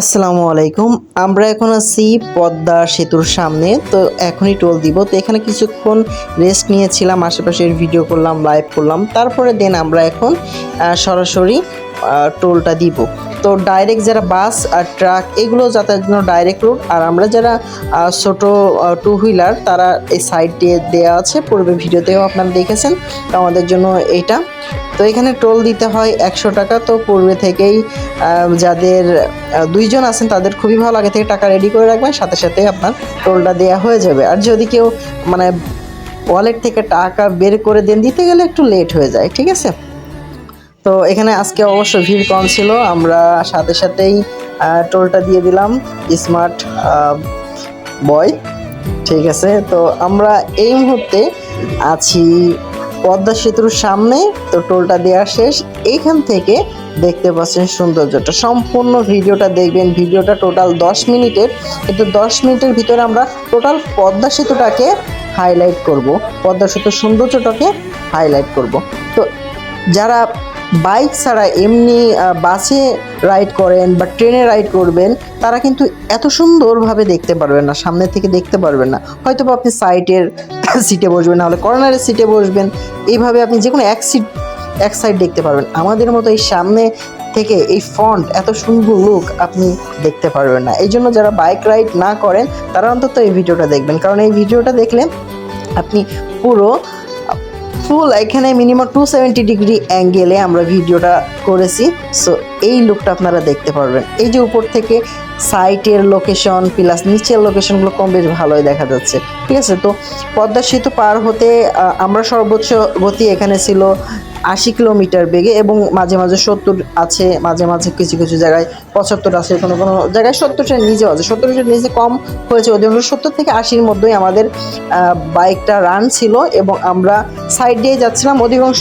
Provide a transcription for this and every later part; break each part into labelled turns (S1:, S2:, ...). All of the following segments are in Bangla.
S1: আসসালামু আলাইকুম। আমরা এখন আছি পদ্মা সেতুর সামনে। তো এখনই টোল দিব। তো এখানে কিছুক্ষণ রেস্ট নিয়েছিলাম, আশেপাশের ভিডিও করলাম লাইভ করলাম। তারপরে দেন আমরা এখন সরাসরি টোলটা দিব। তো ডাইরেক্ট যারা বাস আর ট্রাক এগুলো যাতায়াতের জন্য ডাইরেক্ট রুট আর আমরা যারা ছোট টু হুইলার তারা এই সাইড দিয়ে দেওয়া আছে। পূর্বে ভিডিওতেও আপনারা দেখেছেন, তো আমাদের জন্য এটা। তো এখানে টোল দিতে হয় একশো টাকা। তো পূর্বে থেকেই যাদের দুইজন আছেন, তাদের খুবই ভালো আগে থেকে টাকা রেডি করে রাখবেন। সাথে সাথে আপনার টোলটা দেওয়া হয়ে যাবে। আর যদি কেউ মানে ওয়ালেট থেকে টাকা বের করে দেন, দিতে গেলে একটু লেট হয়ে যায়, ঠিক আছে? তো এখানে আজকে অবশ্য ভিড় কম ছিল, আমরা সাথে সাথেই টোলটা দিয়ে দিলাম স্মার্ট বয় ঠিক আছে? তো আমরা এই মুহূর্তে আছি পদ্মা সেতুর সামনে, তো টোলটা দেওয়া শেষ। এইখান থেকে দেখতে পাচ্ছেন সৌন্দর্যটা। সম্পূর্ণ ভিডিওটা দেখবেন, ভিডিওটা টোটাল দশ মিনিটের। কিন্তু দশ মিনিটের ভিতরে আমরা টোটাল পদ্মা সেতুটাকে হাইলাইট করব। পদ্মা সেতুর সৌন্দর্যটাকে হাইলাইট করব। তো যারা বাইক ছাড়া এমনি বাসে রাইড করেন বা ট্রেনে রাইড করবেন, তারা কিন্তু এত সুন্দরভাবে দেখতে পারবেন না, সামনে থেকে দেখতে পারবেন না। হয়তো বা আপনি সাইডের সিটে বসবেন, নাহলে কর্নারের সিটে বসবেন। এইভাবে আপনি যে কোনো এক সিট এক সাইড দেখতে পারবেন। আমাদের মতো এই সামনে থেকে এই ফন্ট এত সুন্দর লুক আপনি দেখতে পারবেন না। এই জন্য যারা বাইক রাইড না করেন, তারা অন্তত এই ভিডিওটা দেখবেন। কারণ এই ভিডিওটা দেখলে আপনি পুরো ফুল এখানে মিনিমাম টু সেভেন্টি ডিগ্রি অ্যাঙ্গেলে আমরা ভিডিওটা করেছি। সো এই লুকটা আপনারা দেখতে পারবেন। এই যে উপর থেকে সাইটের লোকেশন প্লাস নিচের লোকেশনগুলো কম বেশ ভালোই দেখা যাচ্ছে। ঠিক আছে? তো পদ্মা সেতু পার হতে আমরা সর্বোচ্চ গতি এখানে ছিল আশি কিলোমিটার বেগে এবং মাঝে মাঝে সত্তর আছে, মাঝে মাঝে কিছু কিছু জায়গায় পঁচাত্তর আছে, কোনো কোনো জায়গায় সত্তরটার নিচেও আছে। সত্তরটার নিচে কম হয়েছে অধিকাংশ সত্তর থেকে আশির মধ্যেই আমাদের বাইকটা রান ছিল এবং আমরা সাইড দিয়ে যাচ্ছিলাম। অধিকাংশ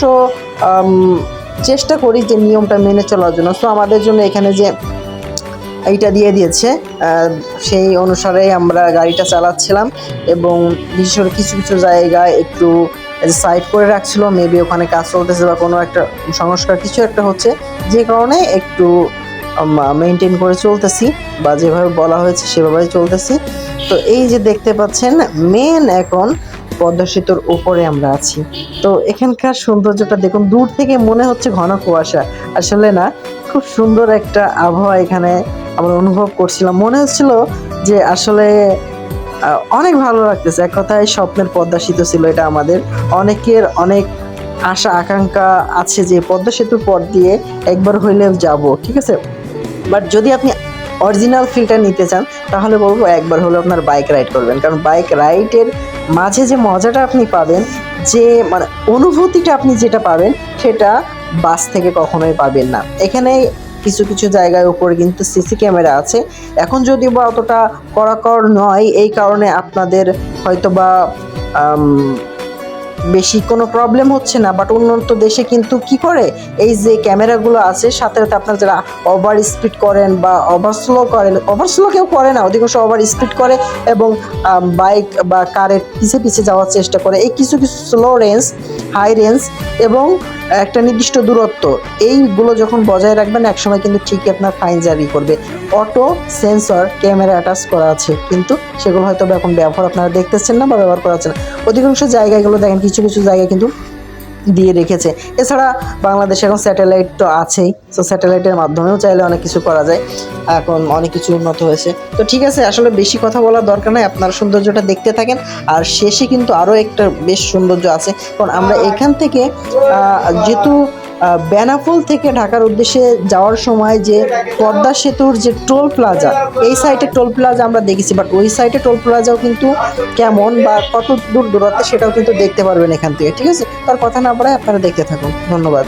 S1: চেষ্টা করি যে নিয়মটা মেনে চলার জন্য। সো আমাদের জন্য এখানে যে এইটা দিয়ে দিয়েছে সেই অনুসারে আমরা গাড়িটা চালাচ্ছিলাম এবং বিশেষ করে কিছু কিছু জায়গায় একটু সাইড করে রাখছিল মেবি ওখানে কাজ চলতেছে বা কোনো একটা সংস্কার কিছু একটা হচ্ছে, যে কারণে একটু মেনটেন করে চলতেছি বা যেভাবে বলা হয়েছে সেভাবেই চলতেছি। তো এই যে দেখতে পাচ্ছেন মেন এখন পদ্মা সেতুর উপরে আমরা আছি। তো এখানকার সৌন্দর্যটা দেখুন, দূর থেকে মনে হচ্ছে ঘন কুয়াশা। আসলে না, খুব সুন্দর একটা আবহাওয়া এখানে আমরা অনুভব করছিলাম। মনে হচ্ছিল যে আসলে অনেক ভালো লাগতেছে। এক কথায় স্বপ্নের পদ্মা সেতু ছিল এটা আমাদের। অনেকের অনেক আশা, আকাঙ্ক্ষা আছে যে পদ্মা সেতুর পথ দিয়ে একবার হইলেও যাব, ঠিক আছে? বাট যদি আপনি অরিজিনাল ফিলটা নিতে চান, তাহলে বলব একবার হলে আপনার বাইক রাইড করবেন। কারণ বাইক রাইডের মাঝে যে মজাটা আপনি পাবেন, যে মানে অনুভূতিটা আপনি যেটা পাবেন, সেটা বাস থেকে কখনোই পাবেন না। এখানে কিছু কিছু জায়গায় উপরে কিন্তু সিসি ক্যামেরা আছে। এখন যদি বা অতটা কড়াকর নয়, এই কারণে আপনাদের হয়তো বা বেশি কোনো প্রবলেম হচ্ছে না বাট উন্নত দেশে কিন্তু কি করে? এই যে ক্যামেরাগুলো আছে, সাথে সাথে আপনার যারা ওভার স্পিড করেন বা ওভার স্লো করেন ওভার স্লো কেউ করে না, অধিকাংশ ওভার স্পিড করে এবং বাইক বা কারের পিছে পিছে যাওয়ার চেষ্টা করে। এই কিছু কিছু স্লো রেঞ্জ হাই রেঞ্জ এবং একটা নির্দিষ্ট দূরত্ব, এইগুলো যখন বজায় রাখবেন, একসময় কিন্তু ঠিকই আপনার ফাইন জারি করবে। অটো সেন্সর ক্যামেরা অ্যাটাচ করা আছে, কিন্তু সেগুলো হয়তো এখন ব্যবহার আপনারা দেখতেছেন না বা ব্যবহার করা হচ্ছে না। অধিকাংশ জায়গাগুলো দেখেন, কিছু কিছু জায়গায় কিন্তু দিয়ে রেখেছে। এছাড়া বাংলাদেশে এখন স্যাটেলাইট তো আছেই তো স্যাটেলাইটের মাধ্যমেও চাইলে অনেক কিছু করা যায়। এখন অনেক কিছু উন্নত হয়েছে। তো ঠিক আছে আসলে বেশি কথা বলার দরকার নাই আপনার সৌন্দর্যটা দেখতে থাকেন। আর শেষে কিন্তু আরও একটা বেশ সৌন্দর্য আছে। কারণ আমরা এখান থেকে যেহেতু আহ, বেনাপোল থেকে ঢাকার উদ্দেশ্যে যাওয়ার সময় যে পদ্মা সেতুর যে টোল প্লাজা এই সাইডে টোল প্লাজা আমরা দেখেছি বাট ওই সাইডে টোল প্লাজাও কিন্তু কেমন বা কত দূর দূরত্বে সেটাও কিন্তু দেখতে পারবেন এখান থেকে ঠিক আছে? তার কথা না বলে আপনারা দেখতে থাকুন। ধন্যবাদ।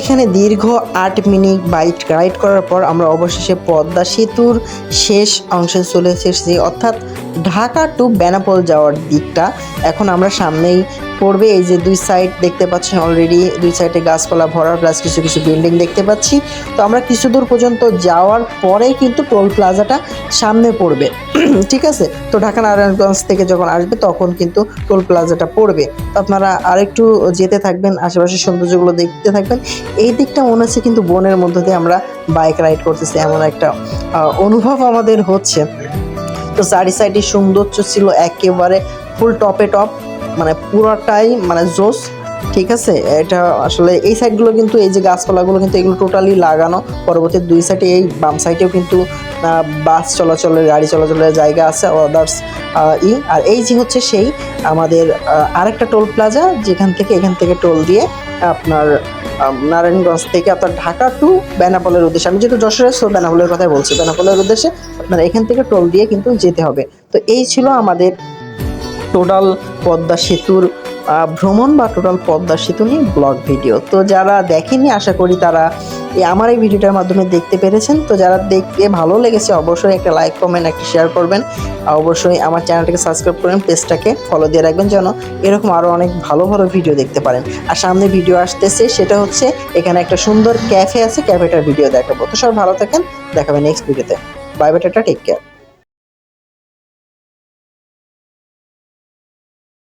S1: এখানে দীর্ঘ আট মিনিট বাইক রাইড করার পর আমরা অবশেষে পদ্মা সেতুর শেষ অংশে চলে এসেছি, অর্থাৎ ঢাকা টু বেনাপোল যাওয়ার দিকটা। এখন আমরা সামনেই পড়বে। এই যে দুই সাইড দেখতে পাচ্ছেন অলরেডি দুই সাইডে গাছপালা ভরা প্লাস কিছু কিছু বিল্ডিং দেখতে পাচ্ছি। তো আমরা কিছু দূর পর্যন্ত যাওয়ার পরেই কিন্তু টোল প্লাজাটা সামনে পড়বে। ঠিক আছে? তো ঢাকা নারায়ণগঞ্জ থেকে যখন আসবে, তখন কিন্তু টোল প্লাজাটা পড়বে। তো আপনারা আরেকটু যেতে থাকবেন, আশেপাশের সৌন্দর্যগুলো দেখতে থাকবেন। এই দিকটা মনে হচ্ছে কিন্তু বনের মধ্যে দিয়ে আমরা বাইক রাইড করতেছি, এমন একটা অনুভব আমাদের হচ্ছে। তো চারি সাইডে সৌন্দর্য ছিল একেবারে ফুল টপে টপ মানে পুরোটাই মানে জোস, ঠিক আছে? এটা আসলে এই সাইডগুলো কিন্তু, এই যে গাছপালাগুলো কিন্তু এগুলো টোটালি লাগানো। পরবর্তী দুই সাইডে এই বাম সাইডেও কিন্তু বাস চলাচলের, গাড়ি চলাচলের জায়গা আছে আদার্স ই। আর এই যে হচ্ছে সেই আমাদের আরেকটা টোল প্লাজা, যেখান থেকে, এখান থেকে টোল দিয়ে আপনার নারায়ণগঞ্জ থেকে আপনার ঢাকা টু বেনাপোলের উদ্দেশ্যে। আমি যেহেতু যশোরের সো বেনাপোলের কথাই বলছি। বেনাপোলের উদ্দেশ্যে আপনারা এখান থেকে টোল দিয়ে কিন্তু যেতে হবে। তো এই ছিল আমাদের টোটাল পদ্মা সেতুর ভ্রমণ বা টোটাল পদ্মা সেতু নিয়ে ব্লগ ভিডিও তো যারা দেখেনি, আশা করি তারা এই আমার এই ভিডিওটার মাধ্যমে দেখতে পেরেছেন। তো যারা দেখতে ভালো লেগেছে, অবশ্যই একটা লাইক কমেন্ট একটা শেয়ার করবেন। আর অবশ্যই আমার চ্যানেলটাকে সাবস্ক্রাইব করেন পেজটাকে ফলো দিয়ে রাখবেন, যেন এরকম আরও অনেক ভালো ভালো ভিডিও দেখতে পারেন। আর সামনে ভিডিও আসতেছে, সেটা হচ্ছে এখানে একটা সুন্দর ক্যাফে আছে ক্যাফেটার ভিডিও দেখাবো। তো সবাই ভালো থাকেন, দেখাবে নেক্সট ভিডিওতে bye bye tata take care